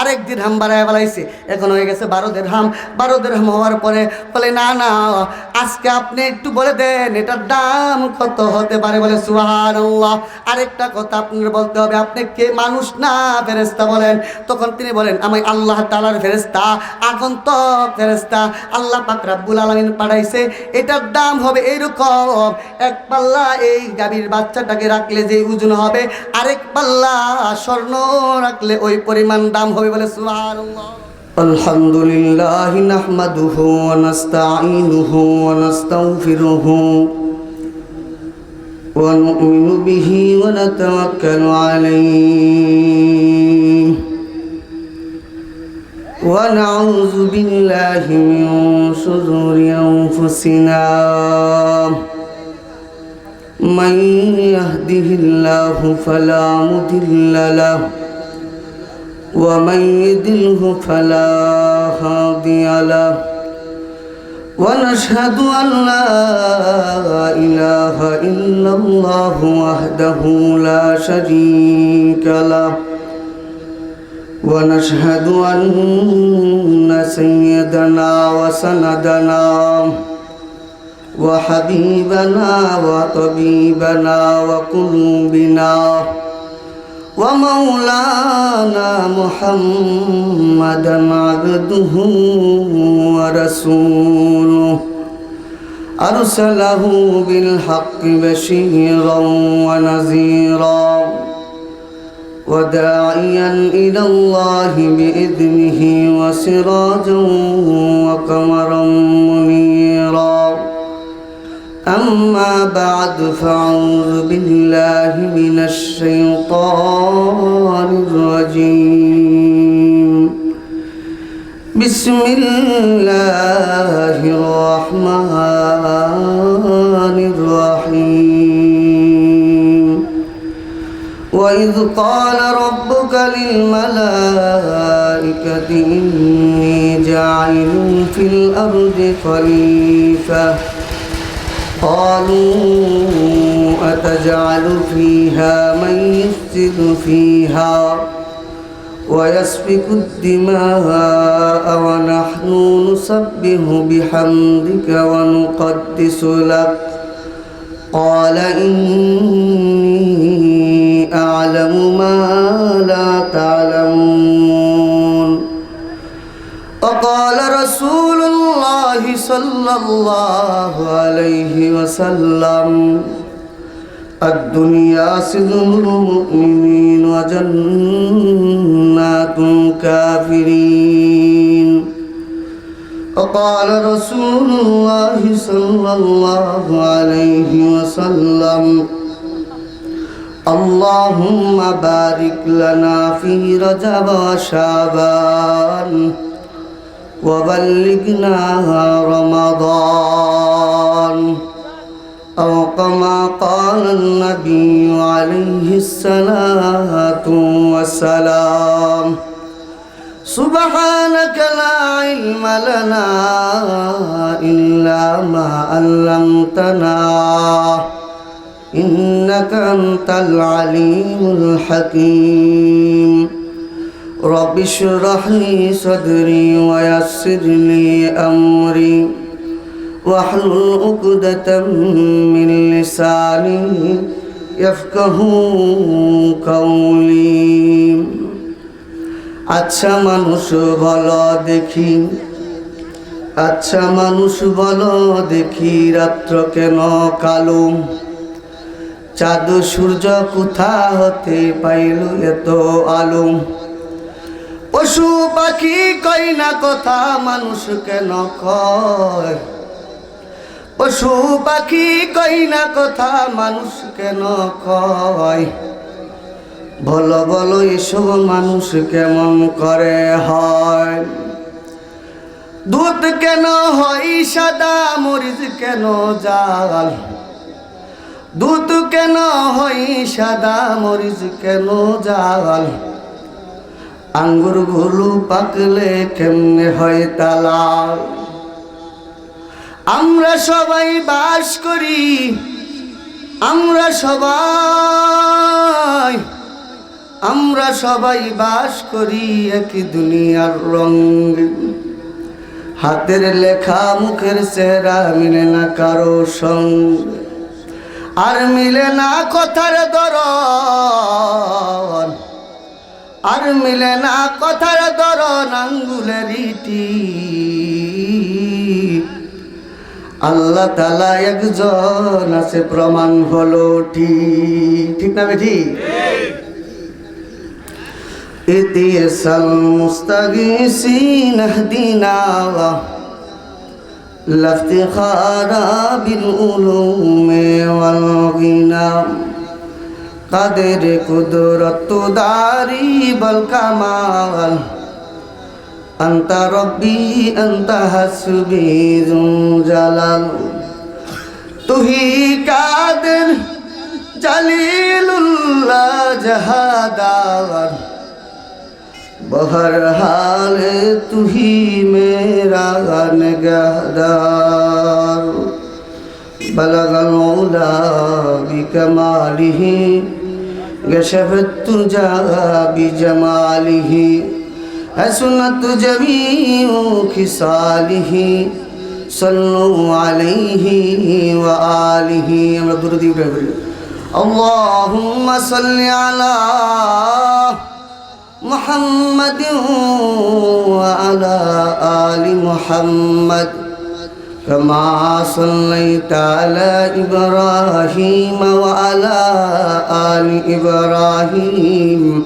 আরেক দিরহাম বাড়ায় বেলাইছে এখন হয়ে গেছে বারো দেড়হাম বারো দেড়হাম হওয়ার পরে বলে, না না, আজকে আপনি একটু বলে দেন, এটার দাম কত হতে পারে? বলে সুহান আরেকটা কথা আপনার বলতে হবে, আপনি কে মানুষ না ফেরেস্তা বলেন। তখন তিনি বলেন, আমি আল্লাহ তালার ফেরেস্তা আগন্তক ফেরেস্তা আল্লাহ পাক রাব্বুল আলমিন পাঠাইছে, এটার দাম হবে এইরকম। এক পাল্লা এই গাভীর বাচ্চাটাকে রাখলে যে ওজন হবে, আরেক পাল্লা স্বর্ণ রাখলে ওই পরিমাণ দাম হবে বলে সুবহানাল্লাহ الحمد لله نحمده ونستعينه ونستغفره ونؤمن به ونتوكل عليه ونعوذ بالله من شرور أنفسنا من يهده الله فلا مضل له ومن يضله فلا هادي له. ونشهد أن لا إله إلا الله وحده لا شريك له. ونشهد أن سيدنا وسندنا وحبيبنا وطبيبنا وقلوبنا ومولانا محمدا عبده ورسوله. أرسله بالحق بشيرا ونذيرا وداعيا إلى الله بإذنه وسراجا وقمرا منيرا. أما بعد فأعوذ بالله من الشيطان الرجيم. بسم الله الرحمن الرحيم. وإذ قال ربك للملائكة إني جاعل في الأرض خليفة. قالوا أتجعل فيها من يفسد فيها ويسفك الدماء ونحن نسبح بحمدك ونقدس لك قال إني أعلم ما لا تعلمون وقال رسول الله صلى الله عليه وسلم الدنيا سجن المؤمنين وجنات كافرين وقال رسول الله صلى الله عليه وسلم اللهم بارك لنا في رجب وشعبان وبلغنا رمضان أو كما قال النبي عليه الصلاة والسلام. سبحانك لا علم لنا إلا ما علمتنا. إنك أنت العليم الحكيم. رب اشرح لي صدري ويسر لي أمري. واحلل عقدة من لساني يفقه قولي আচ্ছা মানুষ বলো দেখি আচ্ছা মানুষ বলো দেখি রাত্র কেন কালো চাঁদ সূর্য কোথা হতে পাইল এত আলো পশু পাখি কই না কথা মানুষ কেন কয় পশু পাখি কই না কথা, মানুষ কেন কয়? বলো বলো এসব মানুষ কেমন করে হয়? দুধ কেন হয় সাদা, মরিচ কেন জাল? দুধ কেন হয় সাদা, মরিচ কেন জাল? আঙ্গুরগুলো পাকলে কেমনে হয় তালাল? আমরা সবাই বাস করি, আমরা সবাই আমরা সবাই বাস করি একই দুনিয়ার রঙে। হাতের লেখা মুখের চেহারা মিলে না কারও সঙ্গে। আর মিলে না কথার দরন আর মিলে না কথার দরন আঙ্গুলের ইটি। আল্লাহ তালা একজন আছে প্রমাণ হলো ঠিক ঠিক না বেঠি إتيس المستغيثين اهدنا لا افتخار بالعلوم والغنى قدر قدرت داري بالكمال أنت ربي أنت حسبي ذو جلال تهي قادر جليل الله جهادار بہرحال تو ہی میرا نگہدار بلغ العلا بکمالہ گشف التجا بجمالہ حسنت جميع خصاله صلوا عليه وآله আমরা দূরে দিয়ে اللهم صل على محمد وعلى آل محمد كما صليت على إبراهيم وعلى آل إبراهيم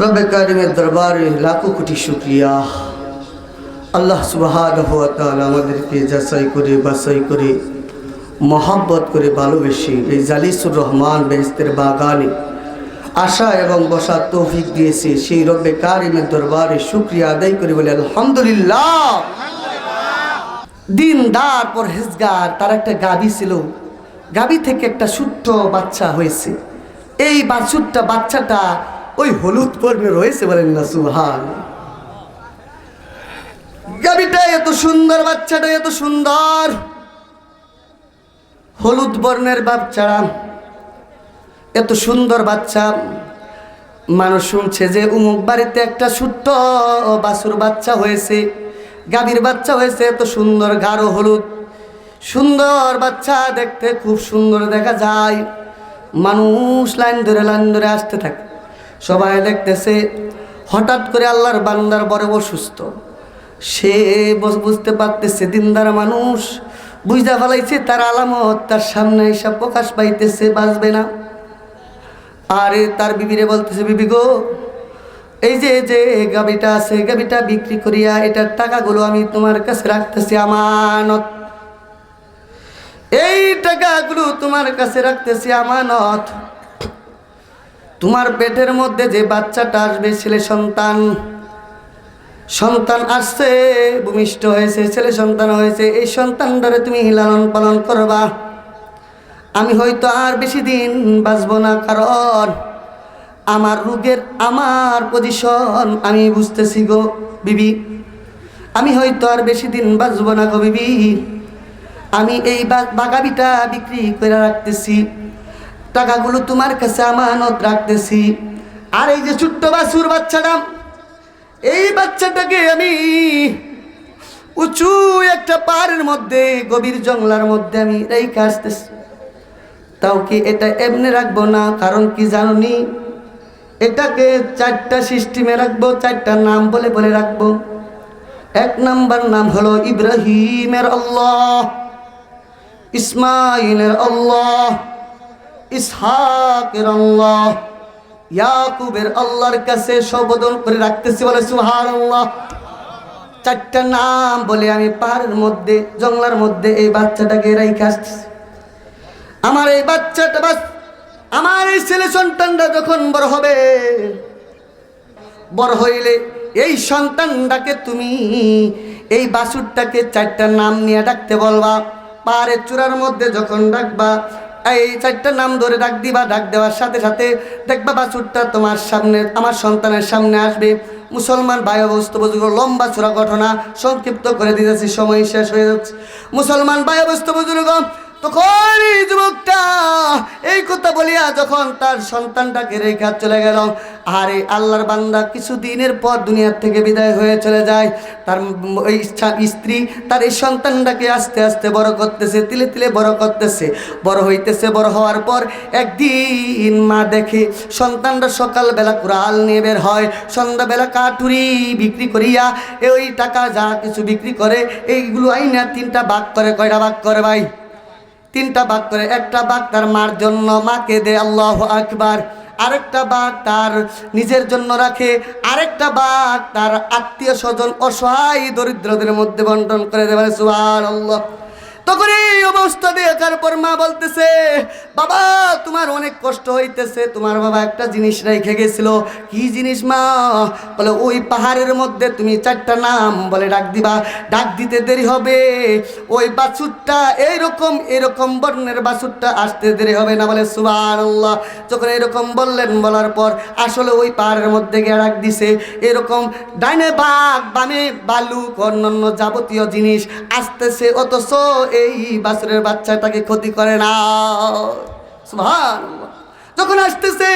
رب কারিমের দরবারে লাখো কোটি শুক্রিয়া। আল্লাহ তাআলা আমাদেরকে যাচাই করে, বাছাই করে, মহাব্বত করে ভালোবেসে এই জালিসুর রহমান বেহেস্তের বাগানে আশা এবং বসার তৌফিক দিয়েছে। সেই রব্বে কারিমের দরবারে শুক্রিয়া আদায় করে বলে আলহামদুলিল্লাহ। দিনদার পর হেজগার তার একটা গাবি ছিল। গাবি থেকে একটা ছোট্ট বাচ্চা হয়েছে। এই বাছুরটা বাচ্চাটা ওই হলুদ বর্ণে রয়েছে বলেন না সুহান গাবিটা এত সুন্দর, বাচ্চাটা এত সুন্দর। হলুদ বর্ণের বাচ্চারা এত সুন্দর বাচ্চা। মানুষ শুনছে যে উমুক বাড়িতে একটা ছোট্ট বাছুর বাচ্চা হয়েছে। গাভীর বাচ্চা হয়েছে, এত সুন্দর, গাঢ় হলুদ। সুন্দর বাচ্চা দেখতে খুব সুন্দর দেখা যায়। মানুষ লাইন ধরে লাইন ধরে আসতে থাকে। সবাই দেখতেছে, হঠাৎ করে আল্লাহর বান্দার বড় অসুস্থ সে বুঝতে পারতেছে, দিনদার মানুষ বুঝতে ফেলাইছে তার আলামত, তার সামনে এসব প্রকাশ পাইতেছে, বাঁচবে না। আরে তার বিবিরে বলতেছে, বিবি গো, এই যে যে গাবিটা আছে, গাবিটা বিক্রি করিয়া এটার টাকাগুলো আমি তোমার কাছে রাখতেছি, আমানত। এই টাকাগুলো তোমার কাছে রাখতেছি, আমানত। তোমার পেটের মধ্যে যে বাচ্চাটা আসবে, ছেলে সন্তান। সন্তান আসছে, ভূমিষ্ঠ হয়েছে, ছেলে সন্তান হয়েছে, এই সন্তানটারে তুমি লালন পালন করবা। আমি হয়তো আর বেশি দিন বাঁচব না, কারণ আমার রোগের আমার পজিশন আমি বুঝতেছি গো বিবি। আমি হয়তো আর বেশি দিন বাঁচব না গো বিবি। আমি এই বাগাবিটা বিক্রি করে রাখতেছি। টাকাগুলো তোমার কাছে আমানত রাখতেছি। আর এই যে ছোট্ট বাছুর বাচ্চাটা, এই বাচ্চাটাকে আমি উঁচু একটা পাহাড়ের মধ্যে, গভীর জঙ্গলার মধ্যে আমি রেখে আসতেছি। তাও কি এটা এমনি রাখব না? কারণ কি জানি এটাকে চারটা সিস্টেমে রাখব, চারটা নাম বলে বলে রাখব। এক নাম্বার নাম হলো ইব্রাহিমের আল্লাহ, ইসমাইলের আল্লাহ। ইসহাকের আল্লাহ, ইয়াকুবের আল্লাহর কাছে সবোধন করে রাখতেছি বলে সুহার আল্লাহ চারটা নাম বলে আমি পাহাড়ের মধ্যে, জঙ্গলার মধ্যে এই বাচ্চাটাকে রেখে আসতেছি। আমার এই বাচ্চাটা বাস, আমার এই ছেলে সন্তানটা যখন বড় হবে, বড় হইলে এই সন্তানটাকে তুমি এই বাসুরটাকে চারটা নাম নিয়ে ডাকতে বলবা। পাহাড়ের চূড়ার মধ্যে যখন ডাকবা এই চারটা নাম ধরে ডাক দিবা, ডাক দেওয়ার সাথে সাথে দেখবা বাছুরটা তোমার সামনে, আমার সন্তানের সামনে আসবে। মুসলমান বায়ু অবস্থা বুজুর্গ, লম্বা চূড়া ঘটনা সংক্ষিপ্ত করে দিতেছি, সময় শেষ হয়ে যাচ্ছে। মুসলমান বায়ু অবস্থা বুজুর্গ তখন এই যুবকটা এই কথা বলিয়া যখন তার সন্তানটাকে রেখা চলে গেল, আর এই আল্লাহর বান্দা, কিছু দিনের পর দুনিয়ার থেকে বিদায় হয়ে চলে যায়। তার স্ত্রী তার এই সন্তানটাকে আস্তে আস্তে বড় করতেছে, তিলে তিলে বড় করতেছে। বড় হইতেছে, বড় হওয়ার পর একদিন মা দেখে সন্তানটা সকালবেলা কুড়াল নিয়ে বের হয়, সন্ধ্যাবেলা কাঠুরি বিক্রি করিয়া ওই টাকা যা কিছু বিক্রি করে, এইগুলো আইনা তিনটা ভাগ করে, কয়টা ভাগ করে ভাই? তিনটা বাঘ করে, একটা বাঘ তার মার জন্য মাকে দে আল্লাহ আকবার। আরেকটা বাঘ তার নিজের জন্য রাখে, আরেকটা বাঘ তার আত্মীয় স্বজন অসহায় দরিদ্রদের মধ্যে বন্টন করে দেবে সুহান আল্লাহ তখন এই অবস্থা দেখার পর মা বলতেছে, বাবা, তোমার অনেক কষ্ট হইতেছে, তোমার বাবা একটা জিনিস রেখে গেছিল। কি জিনিস মা? বলে, ওই পাহাড়ের মধ্যে তুমি চারটা নাম বলে ডাক দিবা। ডাক দিতে দেরি হবে। ওই বাছুরটা এইরকম, এরকম বর্ণের বাছুরটা আসতে দেরি হবে না। বলে সুবাহ যখন এরকম বললেন, বলার পর আসলে ওই পাহাড়ের মধ্যে গিয়ে ডাক দিছে। এরকম ডাইনে বাঘ, বামে বালুক, অন্যান্য যাবতীয় জিনিস আসতেছে। অথচ এই বাসরের বাচ্চাটাকে ক্ষতি করে না সুবহানাল্লাহ। যখন আসতেছে,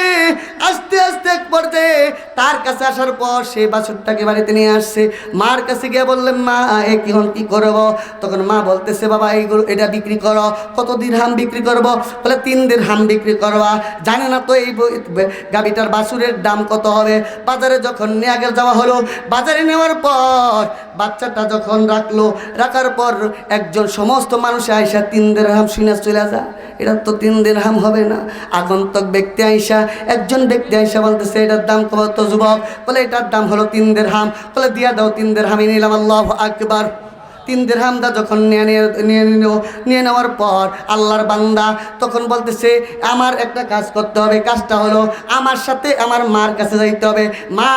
আস্তে আস্তে এক পর্যায়ে তার কাছে আসার পর সে বাছুরটাকে বাড়িতে নিয়ে আসছে। মার কাছে গিয়ে বললেন, মা, এ কি হন কি করব? তখন মা বলতেছে, বাবা, এইগুলো, এটা বিক্রি করো কত দিন হাম বিক্রি করব? বলে, তিন দিন হাম বিক্রি করবা। জানে না তো এই গাবিটার বাছুরের দাম কত হবে? বাজারে যখন নিয়ে যাওয়া হলো। বাজারে নেওয়ার পর বাচ্চাটা যখন রাখল, রাখার পর একজন সমস্ত মানুষে আইসা, তিন দিন হাম শুনে চলে যা, এটা তো তিন দিন হাম হবে না। আগন্তক ব্যক্তি আইসা, একজন ব্যক্তি আইসা বলতেছে, এটার দাম কত যুবক? বলে, এটার দাম হলো তিন দের হাম বলে, দিয়া দাও তিন দের হামি নিলাম, আল্লাহ আকবার। তিন দের হামদা যখন নিয়ে নিয়ে নিল, নিয়ে নেওয়ার পর আল্লাহর বান্দা তখন বলতেছে, আমার একটা কাজ করতে হবে, কাজটা হলো আমার সাথে আমার মার কাছে যাইতে হবে। মা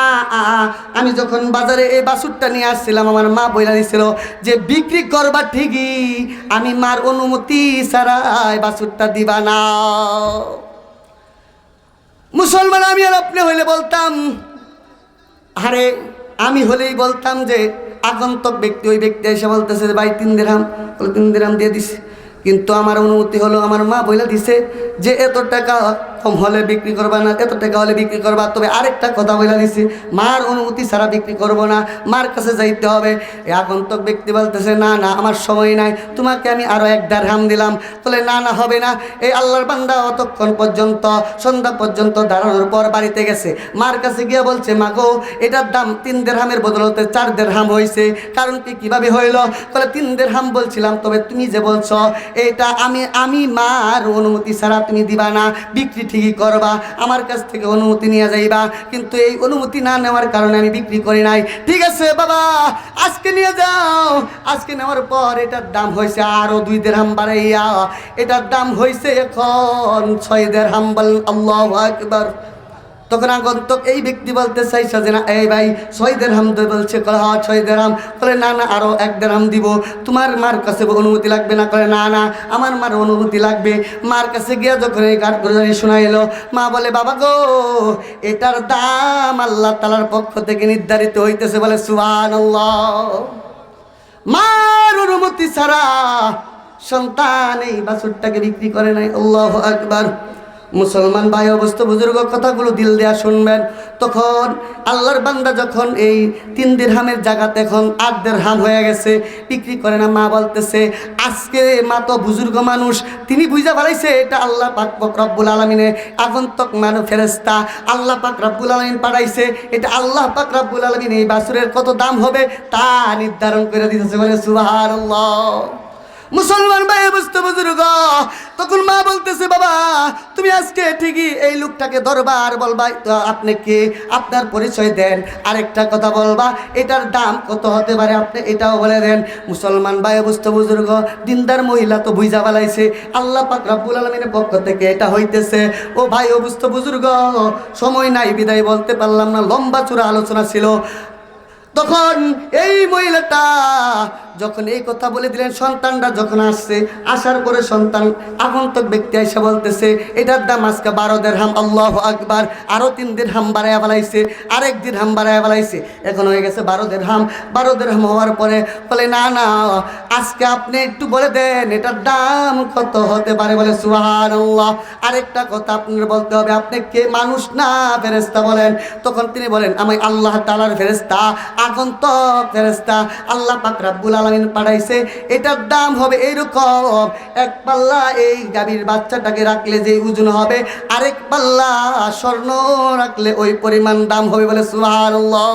আমি যখন বাজারে এই বাসুরটা নিয়ে আসছিলাম, আমার মা বইলা দিছিল যে, বিক্রি করবা ঠিকই, আমি মার অনুমতি ছাড়া বাসুরটা দিবা না। মুসলমান আমি আর আপনি হইলে বলতাম, আরে আমি হলেই বলতাম যে আগন্তক ব্যক্তি, ওই ব্যক্তি এসে বলতেছে যে, ভাই, তিন দিরাম। বলে, তিন দিরাম দিয়ে দিছে। কিন্তু আমার অনুমতি হলো, আমার মা বলে দিছে যে, এত টাকা কম হলে বিক্রি করবা না, এত টাকা হলে বিক্রি করবা। তবে আরেকটা কথা বলে দিছি, মার অনুমতি ছাড়া বিক্রি করব না, মার কাছে যাইতে হবে। আগন্তক ব্যক্তি বলতেছে, না না, আমার সময় নাই, তোমাকে আমি আরও এক হাম দিলাম। বলে, না না, হবে না। এই আল্লাহর বান্দা অতক্ষণ পর্যন্ত, সন্ধ্যা পর্যন্ত দাঁড়ানোর পর বাড়িতে গেছে। মার কাছে গিয়ে বলছে মা গো এটার দাম তিন দেড়হামের বদলতে চার দেড়হাম হয়েছে কারণ কি কীভাবে হইল? বলে, তিন দেড়হাম বলছিলাম, তবে তুমি যে বলছ, এটা আমি আমি মার অনুমতি ছাড়া তুমি দিবা না বিক্রি ঠিকই করবা, আমার কাছ থেকে অনুমতি নিয়ে যাইবা, কিন্তু এই অনুমতি না নেওয়ার কারণে আমি বিক্রি করি নাই। ঠিক আছে বাবা, আজকে নিয়ে যাও। আজকে নেওয়ার পর এটার দাম হয়েছে আরও দুই দেড়হাম বাড়াইয়া। এটার দাম হয়েছে এখন ছয় দেড়হাম বল আল্লাহ আকবার। তখন আগন্তক এই ব্যক্তি বলতে চাইছে যে না, এই ভাই ছয় দেড়হাম বলছে, কলে হ্যাঁ ছয় দেড়হাম বলে না না আরও এক দেড়হাম দিব। তোমার মার কাছে অনুমতি লাগবে না? করে না না, আমার মার অনুমতি লাগবে। মার কাছে গিয়ে যখন এই গান করে শোনা এলো মা বলে, বাবা গো, এটার দাম আল্লাহ তালার পক্ষ থেকে নির্ধারিত হইতেছে বলে সুবান মার অনুমতি ছাড়া সন্তান এই বাছুরটাকে বিক্রি করে নাই। আল্লাহ আকবার। মুসলমান ভাই অবস্থ, বুজুর্গ কথাগুলো দিল দেয়া শুনবেন। তখন আল্লাহর বান্দা যখন এই তিন দিরহামের জায়গাতে এখন আট দেড়হাম হয়ে গেছে, বিক্রি করে না, মা বলতেছে, আজকে মা তো বুজুর্গ মানুষ, তিনি বুঝা ফেলাইছে, এটা আল্লাহ পাক রব্বুল আলমিনে আগন্তক মানুষ ফেরেস্তা আল্লাহ পাক রব্বুল আলমিন পাঠাইছে, এটা আল্লাহ পাক রব্বুল আলমিন এই বাসুরের কত দাম হবে তা নির্ধারণ করে দিতেছে বলে সুবাহ মুসলমান ভাই, বুঝতে বুজুর্গ। তখন মা বলতেছে, বাবা, তুমি আজকে ঠিকই এই লোকটাকে ধরবা আর বলবা আপনি কে আপনার পরিচয় দেন? আরেকটা কথা বলবা, এটার দাম কত হতে পারে আপনি এটাও বলে দেন। মুসলমান ভাই, বুঝতে বুজুর্গ, দিনদার মহিলা তো বুঝা বালাইছে। আল্লাহ পাক রাব্বুল আলমিনের পক্ষ থেকে এটা হইতেছে। ও ভাই, ও বুজুর্গ, সময় নাই, বিদায় বলতে পারলাম না, লম্বা চূড়া আলোচনা ছিল। তখন এই মহিলাটা যখন এই কথা বলে দিলেন, সন্তানরা যখন আসছে, আসার পরে সন্তান, আগন্তক ব্যক্তি এসে বলতেছে, এটার দাম আজকে বারো দের হাম আল্লাহ আকবার। আরও তিন দের হাম বাড়াইয়া ফেলাইছে, আরেক দিন হাম বাড়াইয়া ফেলাইছে। এখন হয়ে গেছে বারো দের হাম বারো দের হাম হওয়ার পরে বলে, না না, আজকে আপনি একটু বলে দেন, এটার দাম কত হতে পারে? বলে সুহান আরেকটা কথা আপনার বলতে হবে, আপনি কে? মানুষ না ফেরেস্তা বলেন। তখন তিনি বলেন, আমি আল্লাহ তালার ফেরেস্তা আগন্তক ফেরেস্তা আল্লাহ পাক রাব্বুল আলামিন পাঠাইছে, এটার দাম হবে এইরকম এক পাল্লা এই গাভীর বাচ্চাটাকে রাখলে যে ওজন হবে, আরেক পাল্লা স্বর্ণ রাখলে ওই পরিমাণ দাম হবে বলে সুবহানাল্লাহ।